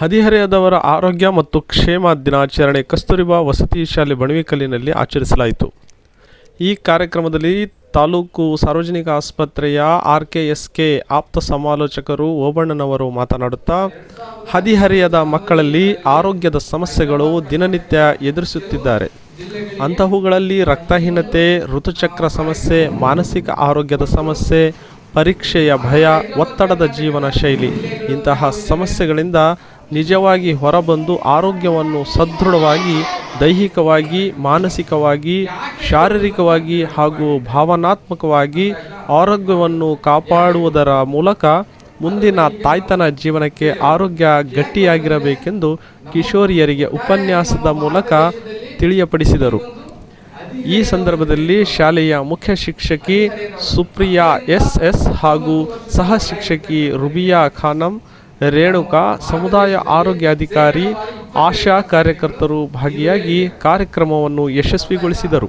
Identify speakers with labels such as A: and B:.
A: ಹದಿಹರೆಯದವರ ಆರೋಗ್ಯ ಮತ್ತು ಕ್ಷೇಮ ದಿನಾಚರಣೆ ಕಸ್ತೂರಿಬಾ ವಸತಿ ಶಾಲೆ ಬಣವಿಕಲ್ಲಿನಲ್ಲಿ ಆಚರಿಸಲಾಯಿತು. ಈ ಕಾರ್ಯಕ್ರಮದಲ್ಲಿ ತಾಲೂಕು ಸಾರ್ವಜನಿಕ ಆಸ್ಪತ್ರೆಯ ಆರ್ ಕೆ ಎಸ್ ಕೆ ಆಪ್ತ ಸಮಾಲೋಚಕರು ಓಬಣ್ಣನವರು ಮಾತನಾಡುತ್ತಾ, ಹದಿಹರೆಯದ ಮಕ್ಕಳಲ್ಲಿ ಆರೋಗ್ಯದ ಸಮಸ್ಯೆಗಳು ದಿನನಿತ್ಯ ಎದುರಿಸುತ್ತಿದ್ದಾರೆ. ಅಂತಹವುಗಳಲ್ಲಿ ರಕ್ತಹೀನತೆ, ಋತುಚಕ್ರ ಸಮಸ್ಯೆ, ಮಾನಸಿಕ ಆರೋಗ್ಯದ ಸಮಸ್ಯೆ, ಪರೀಕ್ಷೆಯ ಭಯ, ಒತ್ತಡದ ಜೀವನ ಶೈಲಿ ಇಂತಹ ಸಮಸ್ಯೆಗಳಿಂದ ನಿಜವಾಗಿ ಹೊರಬಂದು ಆರೋಗ್ಯವನ್ನು ಸದೃಢವಾಗಿ, ದೈಹಿಕವಾಗಿ, ಮಾನಸಿಕವಾಗಿ, ಶಾರೀರಿಕವಾಗಿ ಹಾಗೂ ಭಾವನಾತ್ಮಕವಾಗಿ ಆರೋಗ್ಯವನ್ನು ಕಾಪಾಡುವುದರ ಮೂಲಕ ಮುಂದಿನ ತಾಯ್ತನ ಜೀವನಕ್ಕೆ ಆರೋಗ್ಯ ಗಟ್ಟಿಯಾಗಿರಬೇಕೆಂದು ಕಿಶೋರಿಯರಿಗೆ ಉಪನ್ಯಾಸದ ಮೂಲಕ ತಿಳಿಯಪಡಿಸಿದರು. ಈ ಸಂದರ್ಭದಲ್ಲಿ ಶಾಲೆಯ ಮುಖ್ಯ ಶಿಕ್ಷಕಿ ಸುಪ್ರಿಯಾ ಎಸ್ ಎಸ್ ಹಾಗೂ ಸಹ ಶಿಕ್ಷಕಿ ರುಬಿಯಾ ಖಾನಂ ರೇಣುಕಾ ಸಮುದಾಯ ಆರೋಗ್ಯಾಧಿಕಾರಿ ಆಶಾ ಕಾರ್ಯಕರ್ತರು ಭಾಗಿಯಾಗಿ ಕಾರ್ಯಕ್ರಮವನ್ನು ಯಶಸ್ವಿಗೊಳಿಸಿದರು.